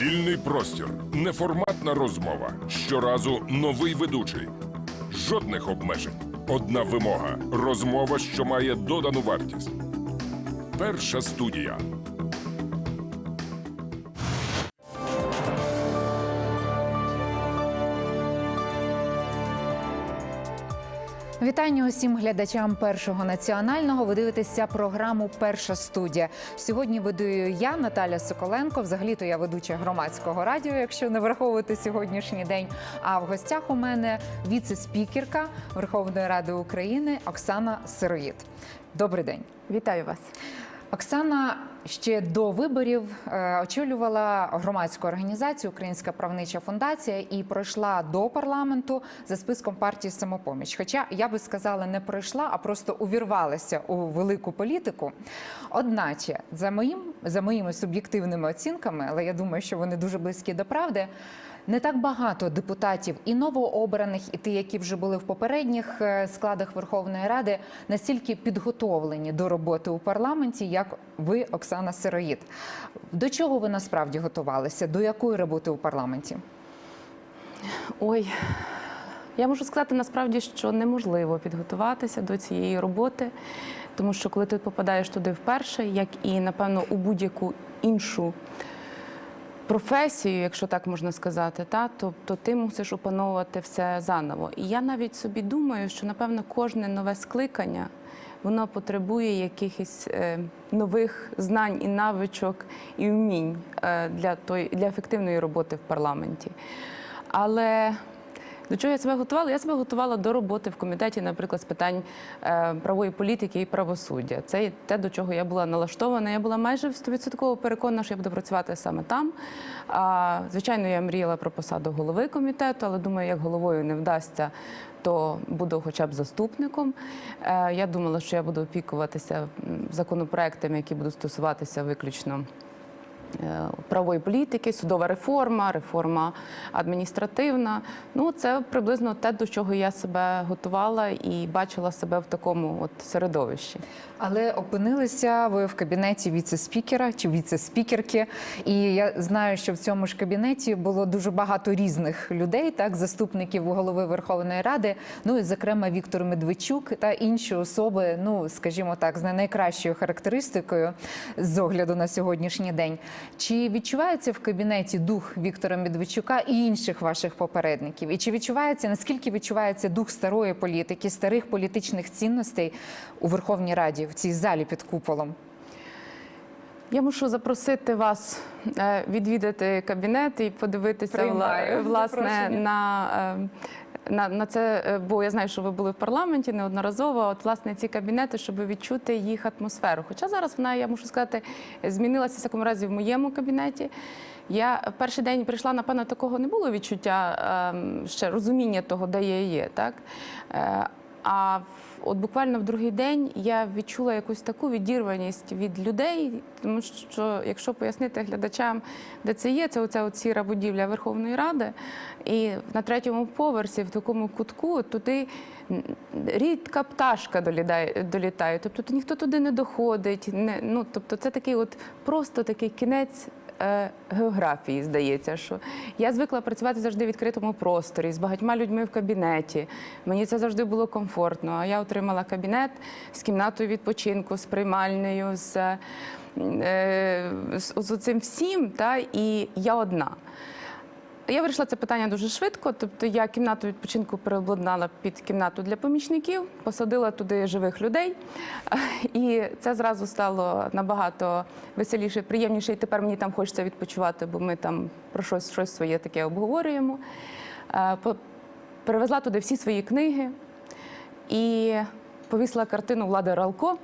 Вільний простір, неформатна розмова. Щоразу новий ведучий. Жодних обмежень. Одна вимога. Розмова, що має додану вартість. Перша студія. Вітання усім глядачам першого національного. Ви дивитеся програму Перша студія. Сьогодні ведую я, Наталя Соколенко. Взагалі-то я ведуча громадського радіо, якщо не враховувати сьогоднішній день. А в гостях у мене віце-спікерка Верховної Ради України Оксана Сироїд. Добрий день. Вітаю вас. Оксана ще до виборів е, очолювала громадську організацію Українська правнича фундація і пройшла до парламенту за списком партії самопоміч. Хоча я би сказала, не пройшла, а просто увірвалася у велику політику. Одначе, за моїм за моїми суб'єктивними оцінками, але я думаю, що вони дуже близькі до правди. Не так багато депутатів і новообраних, і ті, які вже були в попередніх е, складах Верховної Ради, настільки підготовлені до роботи у парламенті, як ви, Оксана Сироїд. До чого ви насправді готувалися? До якої роботи у парламенті? Ой, я можу сказати насправді, що неможливо підготуватися до цієї роботи, тому що коли ти попадаєш туди вперше, як і напевно у будь-яку іншу професію, якщо так можна сказати, та, то, то ти мусиш опановувати все заново. І я навіть собі думаю, що напевно кожне нове скликання. Воно потребує якихось е, нових знань і навичок і вмінь е, для, той, для ефективної роботи в парламенті. Але до чого я себе готувала? Я себе готувала до роботи в комітеті, наприклад, з питань е, правової політики і правосуддя. Це те, до чого я була налаштована. Я була майже 100% переконана, що я буду працювати саме там. Звичайно, я мріяла про посаду голови комітету, але думаю, як головою не вдасться. То буду хоча б заступником. Е, Я думала, що я буду опікуватися законопроектами, які будуть стосуватися виключно правової політики, судова реформа, реформа адміністративна. Ну, це приблизно те, до чого я себе готувала і бачила себе в такому от середовищі. Але опинилися ви в кабінеті віце-спікера чи віце-спікерки. І я знаю, що в цьому ж кабінеті було дуже багато різних людей, так заступників голови Верховної Ради. Ну і зокрема Віктор Медведчук та інші особи, ну скажімо так, з не найкращою характеристикою з огляду на сьогоднішній день. Чи відчувається в кабінеті дух Віктора Медведчука і інших ваших попередників? І чи відчувається наскільки відчувається дух старої політики, старих політичних цінностей у Верховній Раді в цій залі під куполом? Я мушу запросити вас е, відвідати кабінет і подивитися Приймаю власне запрошення. на. На, на це, е, бо я знаю, що ви були в парламенті неодноразово. От власне ці кабінети, щоб відчути їх атмосферу. Хоча зараз вона, я мушу сказати, змінилася в всякому разі в моєму кабінеті. Я перший день прийшла, напевно, такого не було відчуття ем, ще розуміння того, де я є. Так? Е, А от буквально в другий день я відчула якусь таку відірваність від людей, тому що, якщо пояснити глядачам, де це є, це оця от сіра будівля Верховної Ради, і на третьому поверсі, в такому кутку, туди рідка пташка долітає, долітає. Тобто то ніхто туди не доходить. Не, ну, тобто це такий от просто такий кінець географії, здається, що я звикла працювати завжди в відкритому просторі з багатьма людьми в кабінеті. Мені це завжди було комфортно. А я отримала кабінет з кімнатою відпочинку, з приймальною, з, е, з, з цим всім, та, і я одна. Я вирішила це питання дуже швидко. Тобто я кімнату відпочинку переобладнала під кімнату для помічників, посадила туди живих людей, і це зразу стало набагато веселіше, приємніше. І тепер мені там хочеться відпочивати, бо ми там про щось, щось своє таке обговорюємо. Е, Перевезла туди всі свої книги і повісила картину Влади Ралко.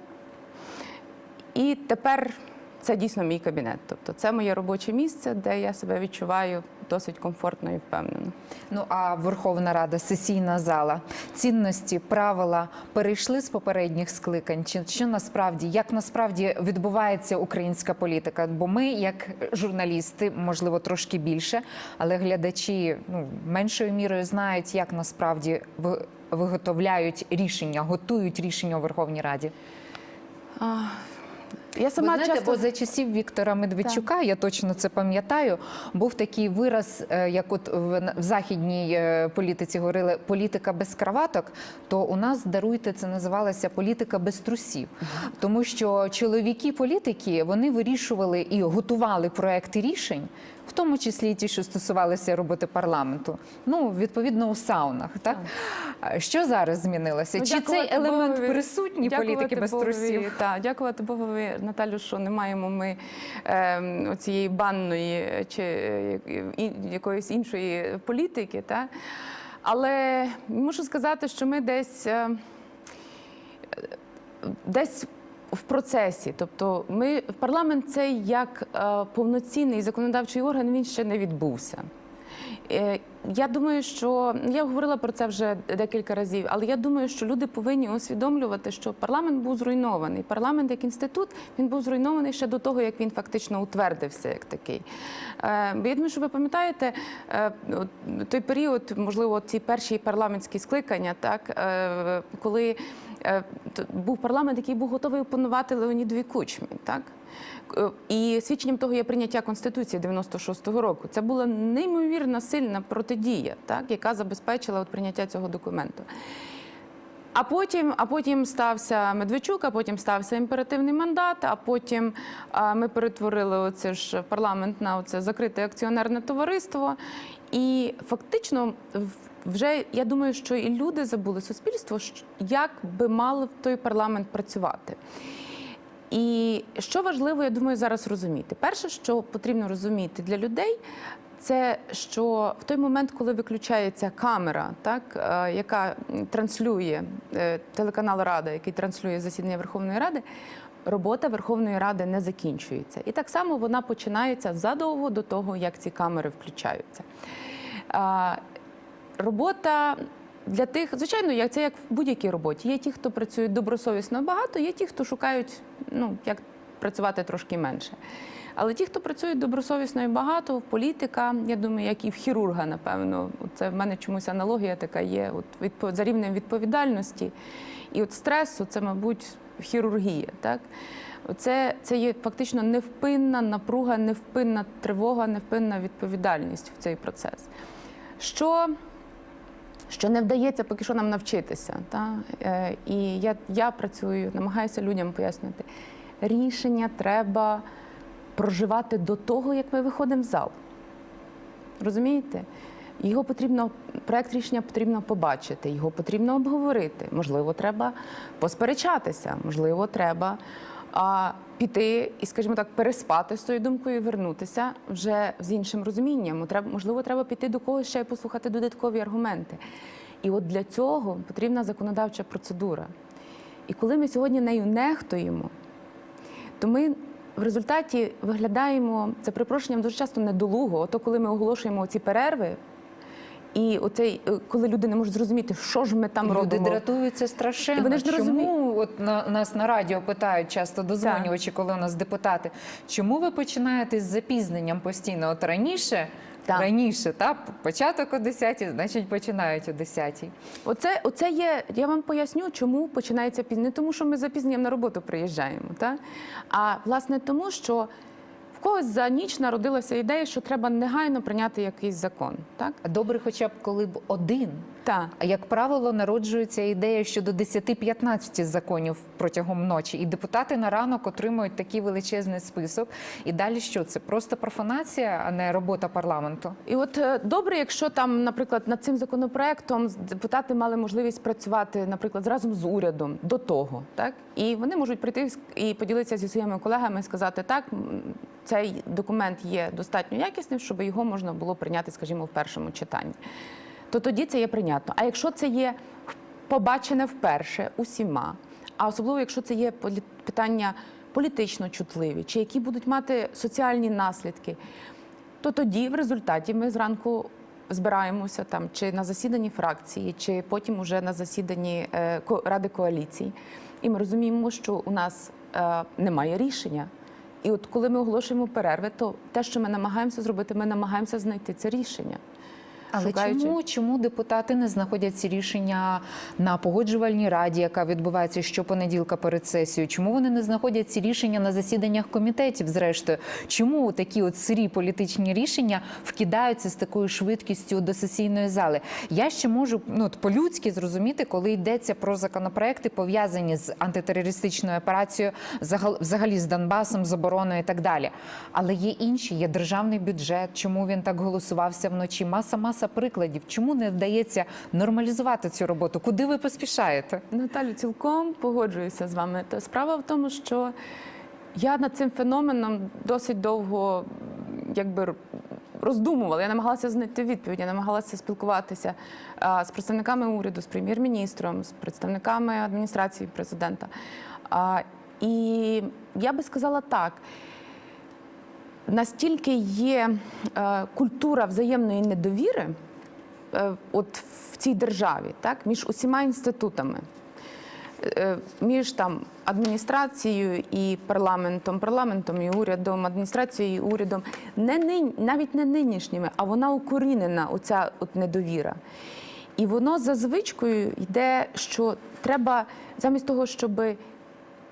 І тепер це дійсно мій кабінет. Тобто це моє робоче місце, де я себе відчуваю досить комфортно і впевнено. Ну а Верховна Рада, сесійна зала, цінності, правила перейшли з попередніх скликань. Чи що насправді як насправді відбувається українська політика? Бо ми, як журналісти, можливо, трошки більше, але глядачі ну меншою мірою знають, як насправді виготовляють рішення, готують рішення у Верховній Раді. А, Я сама Ви знаєте, часто бо за часів Віктора Медведчука, я точно це пам'ятаю, був такий вираз, е, як от в, в західній е, політиці говорили політика без краваток, то у нас даруйте це називалося політика без трусів. Тому що чоловіки-політики вони вирішували і готували проекти рішень. В тому числі і ті, що стосувалися роботи парламенту, ну відповідно у саунах, так А що зараз змінилося? Ну, Чи цей елемент Богові. присутній Дякувати політики без Богові, трусів? Так, дякувати Богові, Наталю, що не маємо ми е, оцієї банної чи е, якоїсь іншої політики. Та? Але мушу сказати, що ми десь. е, десь в процесі. Тобто, ми парламент цей як е, повноцінний законодавчий орган він ще не відбувся. Е, Я думаю, що я говорила про це вже декілька разів, але я думаю, що люди повинні усвідомлювати, що парламент був зруйнований. Парламент як інститут він був зруйнований ще до того, як він фактично утвердився як такий. Е, бо Я думаю, що ви пам'ятаєте е, той період, можливо, ці перші парламентські скликання, так коли був парламент, який був готовий опанувати Леонідові Кучмі, так. Е, І свідченням того є прийняття Конституції 96-го року. Це була неймовірно сильна протидія, так, яка забезпечила от прийняття цього документу. А потім, а потім стався Медведчук, а потім стався імперативний мандат, а потім а, ми перетворили оце ж парламент на оце закрите акціонерне товариство. І фактично вже я думаю, що і люди забули суспільство, як би мав той парламент працювати. І що важливо, я думаю, зараз розуміти. Перше, що потрібно розуміти для людей, це що в той момент, коли виключається камера, так е, яка транслює е, телеканал Рада, який транслює засідання Верховної Ради. Робота Верховної Ради не закінчується, і так само вона починається задовго до того, як ці камери включаються. Робота для тих, звичайно, як це як в будь-якій роботі. Є ті, хто працюють добросовісно багато, є ті, хто шукають, ну як працювати трошки менше. Але ті, хто працюють добросовісно і багато, політика, я думаю, як і в хірурга, напевно, це в мене чомусь аналогія така є. От відпо- за рівнем відповідальності і от стресу, це, мабуть, хірургія. Так? Це, це є фактично невпинна напруга, невпинна тривога, невпинна відповідальність в цей процес. Що що не вдається поки що нам навчитися. Та? Е, І я, я працюю, намагаюся людям пояснити. Рішення треба проживати до того, як ми виходимо в зал. Розумієте? Його потрібно, проект рішення потрібно побачити, його потрібно обговорити. Можливо, треба посперечатися, можливо, треба а, піти і, скажімо так, переспати з тою думкою і вернутися вже з іншим розумінням. Можливо, треба піти до когось ще й послухати додаткові аргументи. І от для цього потрібна законодавча процедура. І коли ми сьогодні нею нехтуємо, то ми в результаті виглядаємо це припрошенням дуже часто недолуго. Ото коли ми оголошуємо ці перерви, і оцей, е, коли люди не можуть зрозуміти, що ж ми там Люди робимо. дратуються страшенно. І вони ж не чому от на нас на радіо питають часто дозвонювачі, коли у нас депутати, чому ви починаєте з запізненням постійно? От раніше, Так. раніше, та початок о 10, значить починають о 10. Оце, оце є. Я вам поясню, чому починається пізно. Не тому, що ми запізненням на роботу приїжджаємо, та? а власне тому, що в когось за ніч народилася ідея, що треба негайно прийняти якийсь закон. Так? Добре, хоча б коли б один. Так. А як правило, народжується ідея щодо 10-15 законів протягом ночі, і депутати на ранок отримують такий величезний список. І далі що це? Просто профанація, а не робота парламенту. І от е, добре, якщо там, наприклад, над цим законопроектом депутати мали можливість працювати, наприклад, разом з урядом до того, так і вони можуть прийти і поділитися зі своїми колегами і сказати, так цей документ є достатньо якісним, щоб його можна було прийняти, скажімо, в першому читанні. То тоді це є прийнятно. А якщо це є побачене вперше усіма, а особливо якщо це є питання політично чутливі, чи які будуть мати соціальні наслідки, то тоді в результаті ми зранку збираємося там чи на засіданні фракції, чи потім уже на засіданні е, Ради коаліцій. І ми розуміємо, що у нас е, немає рішення. І от коли ми оголошуємо перерви, то те, що ми намагаємося зробити, ми намагаємося знайти це рішення. Але шукаючи. чому, чому депутати не знаходять ці рішення на погоджувальній раді, яка відбувається щопонеділка перед сесією? Чому вони не знаходять ці рішення на засіданнях комітетів? Зрештою, чому такі от сирі політичні рішення вкидаються з такою швидкістю до сесійної зали? Я ще можу ну по-людськи зрозуміти, коли йдеться про законопроекти, пов'язані з антитерористичною операцією, загал- взагалі з Донбасом, з обороною і так далі. Але є інші, є державний бюджет. Чому він так голосувався вночі? Маса маса прикладів. Чому не вдається нормалізувати цю роботу? Куди ви поспішаєте? Наталю, цілком погоджуюся з вами. Та справа в тому, що я над цим феноменом досить довго якби роздумувала. Я намагалася знайти відповідь, я намагалася спілкуватися а, з представниками уряду, з прем'єр-міністром, з представниками адміністрації президента. А, і я би сказала так. Настільки є е, культура взаємної недовіри е, от в цій державі, так, між усіма інститутами, е, між там адміністрацією і парламентом, парламентом і урядом, адміністрацією і урядом, не nin, навіть не нинішніми, а вона укорінена, оця от недовіра. І воно за звичкою йде, що треба замість того, щоб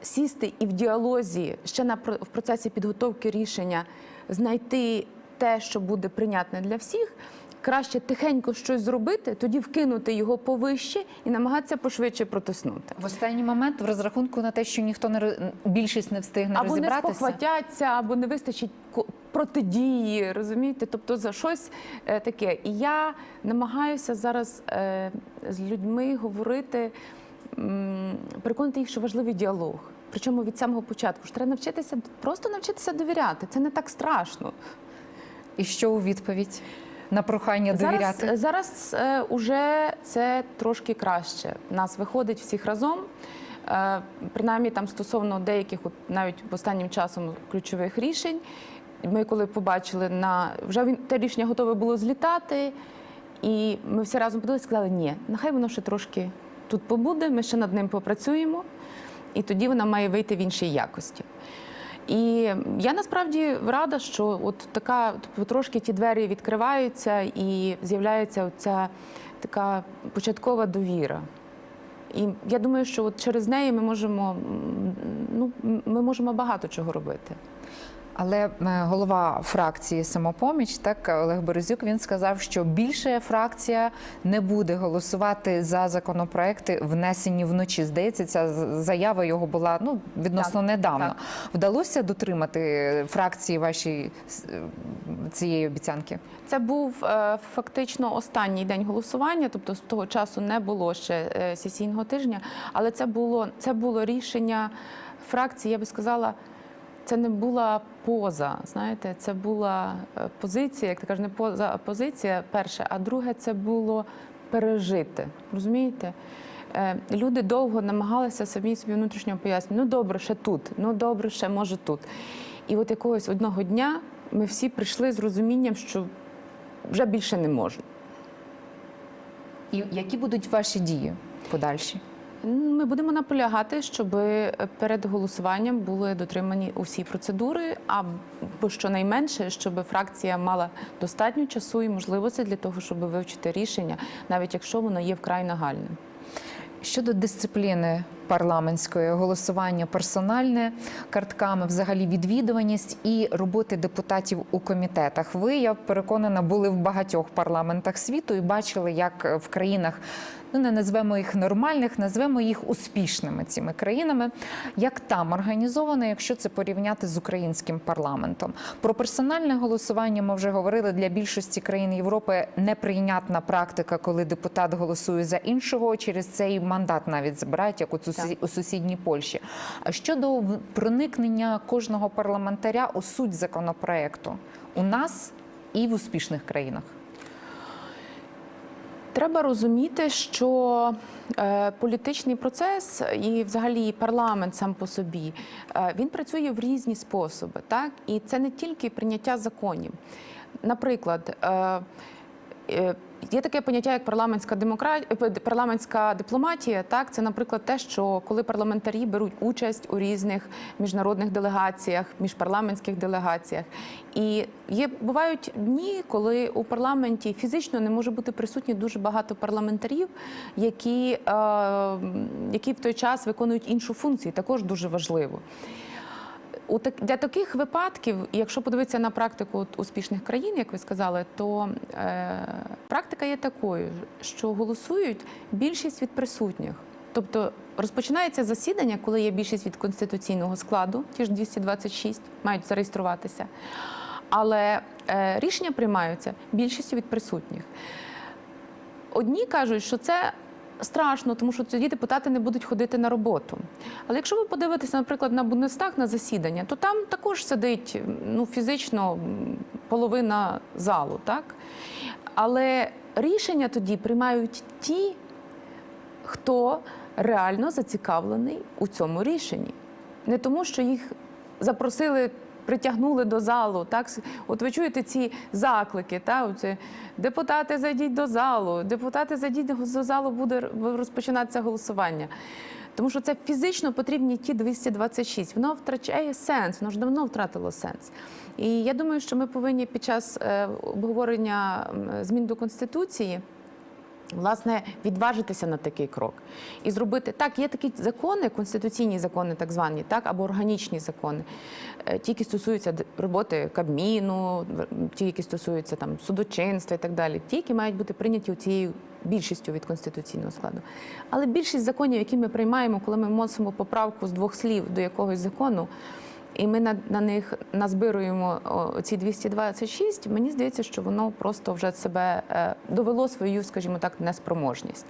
сісти і в діалозі ще на в процесі підготовки рішення знайти те, що буде прийнятне для всіх. Краще тихенько щось зробити, тоді вкинути його повище і намагатися пошвидше протиснути. В останній момент в розрахунку на те, що ніхто не більшість не встигне Або не спохватяться, або не вистачить протидії, розумієте? Тобто за щось е, таке. І я намагаюся зараз е, з людьми говорити, переконати їх, що важливий діалог. Причому від самого початку що треба навчитися просто навчитися довіряти. Це не так страшно. І що у відповідь на прохання довіряти? Зараз, зараз е, уже це трошки краще. Нас виходить всіх разом. Е, принаймні там стосовно деяких, от навіть останнім часом ключових рішень. Ми коли побачили на вже він те рішення готове було злітати, і ми всі разом подивилися, сказали, ні, нехай воно ще трошки тут побуде, ми ще над ним попрацюємо, і тоді вона має вийти в іншій якості. І я насправді рада, що от така потрошки ті двері відкриваються і з'являється ця така початкова довіра. І я думаю, що от через неї ми можемо ну, ми можемо багато чого робити. Але е, голова фракції самопоміч, так Олег Борозюк, він сказав, що більше фракція не буде голосувати за законопроекти, внесені вночі. Здається, ця заява його була ну відносно Так, недавно. так. Вдалося дотримати фракції вашій е, цієї обіцянки? Це був е, фактично останній день голосування, тобто з того часу не було ще сесійного тижня, але це було, це було рішення фракції, я би сказала. Це не була поза, знаєте, це була е, позиція, як ти кажеш, не поза, а позиція перше, а друге це було пережити. Розумієте? Е, Люди довго намагалися самі собі внутрішньо пояснити, ну добре, ще тут, ну добре, ще може тут. І от якогось одного дня ми всі прийшли з розумінням, що вже більше не можна. І які будуть ваші дії подальші? Ми будемо наполягати, щоб перед голосуванням були дотримані усі процедури, або щонайменше, щоб фракція мала достатньо часу і можливості для того, щоб вивчити рішення, навіть якщо воно є вкрай нагальним. Щодо дисципліни парламентської голосування персональне картками, взагалі відвідуваність і роботи депутатів у комітетах. Ви я переконана були в багатьох парламентах світу і бачили, як в країнах. Ну, не назвемо їх нормальних, назвемо їх успішними цими країнами. Як там організовано, якщо це порівняти з українським парламентом? Про персональне голосування ми вже говорили для більшості країн Європи неприйнятна практика, коли депутат голосує за іншого, через цей мандат навіть забирають, як у, сусі- у сусідній Польщі. А щодо проникнення кожного парламентаря у суть законопроекту у нас і в успішних країнах. Треба розуміти, що е, політичний процес і, взагалі, парламент сам по собі е, він працює в різні способи, так і це не тільки прийняття законів. Наприклад, е, Є таке поняття, як парламентська демократія, парламентська дипломатія. Так, це, наприклад, те, що коли парламентарі беруть участь у різних міжнародних делегаціях, міжпарламентських делегаціях, і є бувають дні, коли у парламенті фізично не може бути присутні дуже багато парламентарів, які, е, які в той час виконують іншу функцію, також дуже важливо. Для таких випадків, якщо подивитися на практику успішних країн, як ви сказали, то е, практика є такою, що голосують більшість від присутніх. Тобто розпочинається засідання, коли є більшість від конституційного складу, ті ж 226 мають зареєструватися. Але е, рішення приймаються більшістю від присутніх. Одні кажуть, що це страшно, тому що тоді депутати не будуть ходити на роботу. Але якщо ви подивитеся, наприклад, на Бундестаг на засідання, то там також сидить ну, фізично половина залу, так? Але рішення тоді приймають ті, хто реально зацікавлений у цьому рішенні. Не тому, що їх запросили, притягнули до залу. Так? От ви чуєте ці заклики, та? Оце, депутати зайдіть до залу, депутати зайдіть до залу, буде розпочинатися голосування. Тому що це фізично потрібні ті 226. Воно втрачає сенс, воно ж давно втратило сенс. І я думаю, що ми повинні під час е, обговорення змін до Конституції власне відважитися на такий крок і зробити так. Є такі закони, конституційні закони, так звані, так або органічні закони, е, ті, які стосуються роботи Кабміну, ті, які стосуються там судочинства і так далі, ті, які мають бути прийняті цією більшістю від конституційного складу. Але більшість законів, які ми приймаємо, коли ми вносимо поправку з двох слів до якогось закону. І ми на, на них назбируємо о, ці 226, Мені здається, що воно просто вже себе е, довело свою, скажімо так, неспроможність.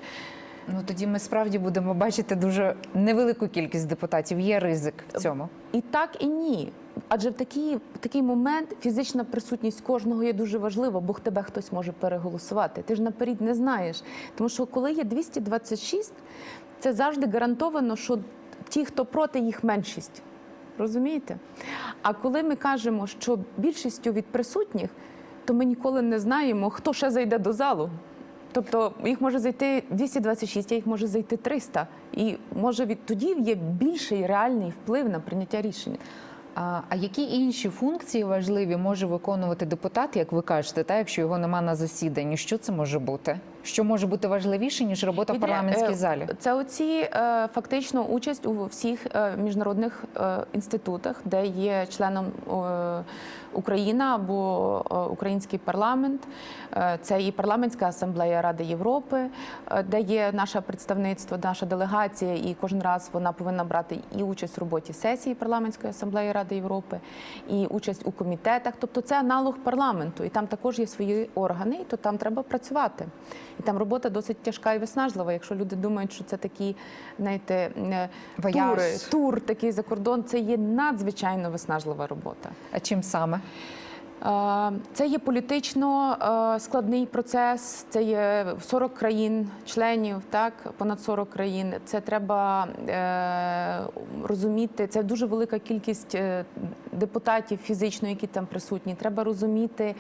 Ну тоді ми справді будемо бачити дуже невелику кількість депутатів. Є ризик в цьому. І так, і ні. Адже в такий, в такий момент фізична присутність кожного є дуже важлива, бо тебе хтось може переголосувати. Ти ж наперед не знаєш. Тому що коли є 226, це завжди гарантовано, що ті, хто проти, їх меншість. Розумієте? А коли ми кажемо, що більшістю від присутніх, то ми ніколи не знаємо, хто ще зайде до залу. Тобто їх може зайти 226, а їх може зайти 300. І може від тоді є більший реальний вплив на прийняття рішення. А, а які інші функції важливі може виконувати депутат, як ви кажете, та якщо його нема на засіданні? Що це може бути? Що може бути важливіше ніж робота в парламентській е, залі? Це оці е, фактично участь у всіх е, міжнародних інститутах, де є членом Україна або український парламент. Це і парламентська асамблея Ради Європи, де є наше представництво, наша делегація, і кожен раз вона повинна брати і участь в роботі сесії парламентської асамблеї Ради Європи, і участь у комітетах. Тобто це аналог парламенту, і там також є свої органи, і то там треба працювати. І там робота досить тяжка і виснажлива. Якщо люди думають, що це такі, знаєте, е, тури, тур такий за кордон, це є надзвичайно виснажлива робота. А чим саме? Це є політично е, складний процес. Це є 40 країн, членів, так понад 40 країн. Це треба е, розуміти. Це дуже велика кількість депутатів фізично, які там присутні. Треба розуміти,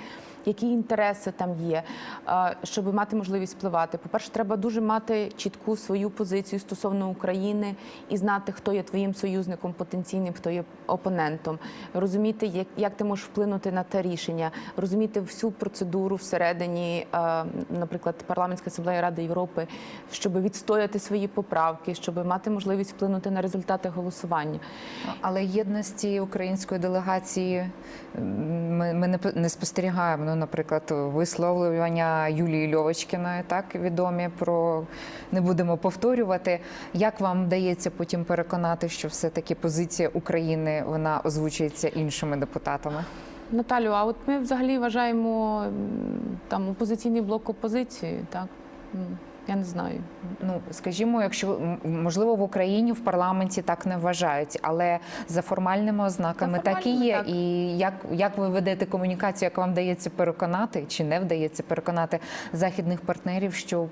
які інтереси там є, е, щоб мати можливість впливати. По перше, треба дуже мати чітку свою позицію стосовно України і знати, хто є твоїм союзником потенційним, хто є опонентом, розуміти, як, ти можеш вплинути на те рішення, розуміти всю процедуру всередині, е, наприклад, парламентська асамблея Ради Європи, щоб відстояти свої поправки, щоб мати можливість вплинути на результати голосування. Але єдності української делегації ми, ми не, не спостерігаємо. Ну, наприклад, висловлювання Юлії Льовочкіної, так відомі про не будемо повторювати. Як вам вдається потім переконати, що все-таки позиція України вона озвучується іншими депутатами? Наталю, а от ми взагалі вважаємо там опозиційний блок опозиції, так? Я не знаю. Ну, скажімо, якщо можливо в Україні в парламенті так не вважають, але за формальними ознаками За так і є. так. І як, як ви ведете комунікацію, як вам вдається переконати чи не вдається переконати західних партнерів, що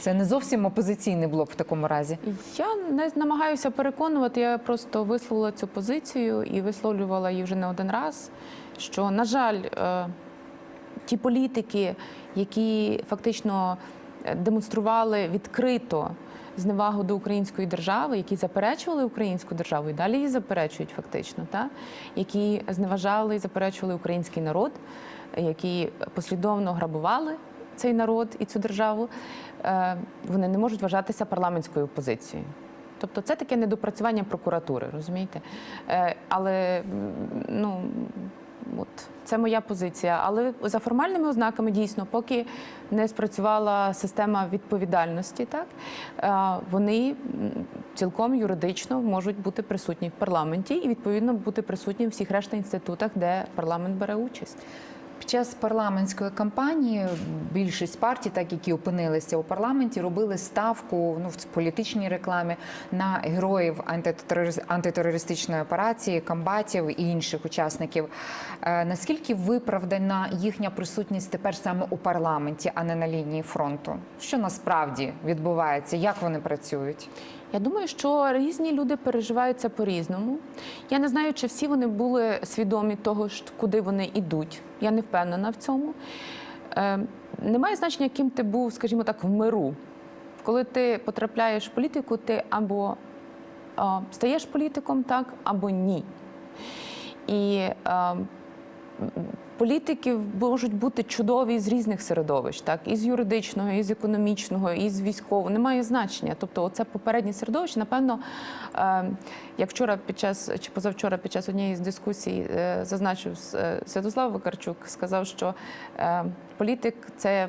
це не зовсім опозиційний блок в такому разі? Я не намагаюся переконувати, я просто висловила цю позицію і висловлювала її вже не один раз. Що, на жаль, е, ті політики, які фактично демонстрували відкрито зневагу до української держави, які заперечували українську державу і далі її заперечують фактично, та? які зневажали і заперечували український народ, які послідовно грабували цей народ і цю державу, е, вони не можуть вважатися парламентською опозицією. Тобто це таке недопрацювання прокуратури, розумієте? Е, Але ну, от, це моя позиція. Але за формальними ознаками дійсно, поки не спрацювала система відповідальності, так е, вони цілком юридично можуть бути присутні в парламенті і відповідно бути присутні в всіх решта інститутах, де парламент бере участь. Під час парламентської кампанії більшість партій, так які опинилися у парламенті, робили ставку ну в політичній рекламі на героїв антитерористичної операції, комбатів і інших учасників. Е, наскільки виправдана їхня присутність тепер саме у парламенті, а не на лінії фронту? Що насправді відбувається? Як вони працюють? Я думаю, що різні люди переживають це по-різному. Я не знаю, чи всі вони були свідомі того, куди вони йдуть. Я не впевнена в цьому. Е, немає значення, ким ти був, скажімо так, в миру. Коли ти потрапляєш в політику, ти або е, стаєш політиком, так, або ні. І е, політики можуть бути чудові з різних середовищ, так і з юридичного, і з економічного, і з військового. Немає значення. Тобто, оце попереднє середовище, напевно, е, як вчора під час чи позавчора під час однієї з дискусій е, зазначив е, Святослав Вакарчук, сказав, що політик це,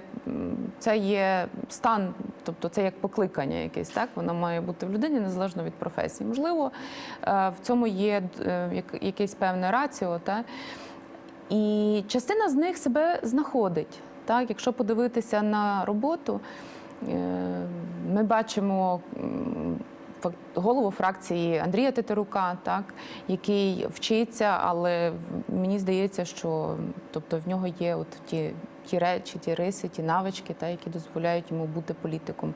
це є стан, тобто це як покликання якесь, так воно має бути в людині незалежно від професії. Можливо, в цьому є якесь певне раціо. Та? І частина з них себе знаходить. Так? Якщо подивитися на роботу, е, ми бачимо голову фракції Андрія Тетерука, так? який вчиться, але мені здається, що тобто, в нього є от ті. Ті речі, ті риси, ті навички, та, які дозволяють йому бути політиком.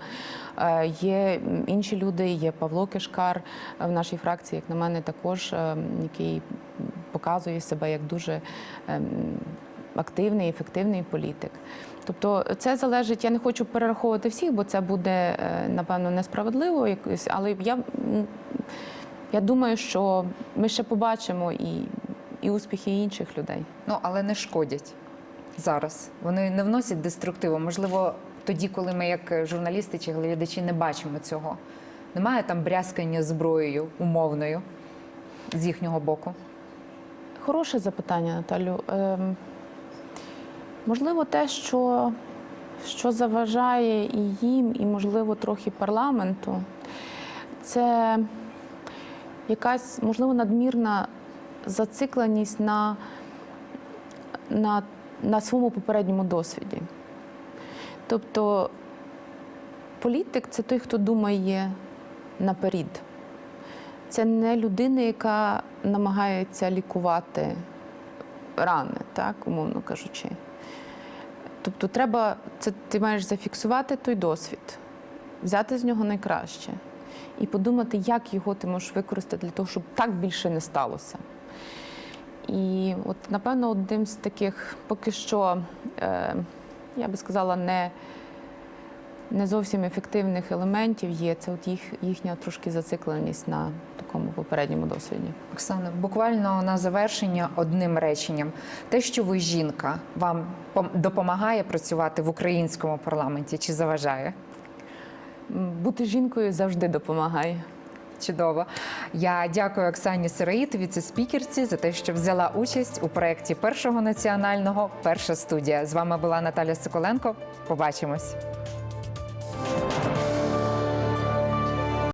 Е, є інші люди, є Павло Кишкар е, в нашій фракції, як на мене, також, який показує себе як дуже ем, активний, ефективний політик. Тобто це залежить, я не хочу перераховувати всіх, бо це буде, е, напевно, несправедливо якось, але я, я думаю, що ми ще побачимо і, і успіхи інших людей. Ну але не шкодять зараз. Вони не вносять деструктиву. Можливо, тоді, коли ми, як журналісти чи глядачі, не бачимо цього. Немає там брязкання зброєю умовною з їхнього боку. Хороше запитання, Наталю. Ем, можливо, те, що, що заважає і їм, і, можливо, трохи парламенту, це якась, можливо, надмірна зацикленість на, на, на своєму попередньому досвіді. Тобто політик це той, хто думає наперед. Це не людина, яка намагається лікувати рани, так, умовно кажучи. Тобто, треба, це ти маєш зафіксувати той досвід, взяти з нього найкраще і подумати, як його ти можеш використати для того, щоб так більше не сталося. І от, напевно, одним з таких поки що, е, я би сказала, не, не зовсім ефективних елементів є це от їх, їхня трошки зацикленість на такому попередньому досвіді. Оксана, буквально на завершення одним реченням. Те, що ви жінка, вам пом- допомагає працювати в українському парламенті чи заважає? Бути жінкою завжди допомагає. Чудово. Я дякую Оксані Сироїд, віце-спікерці, за те, що взяла участь у проєкті першого національного Перша студія. З вами була Наталя Соколенко. Побачимось.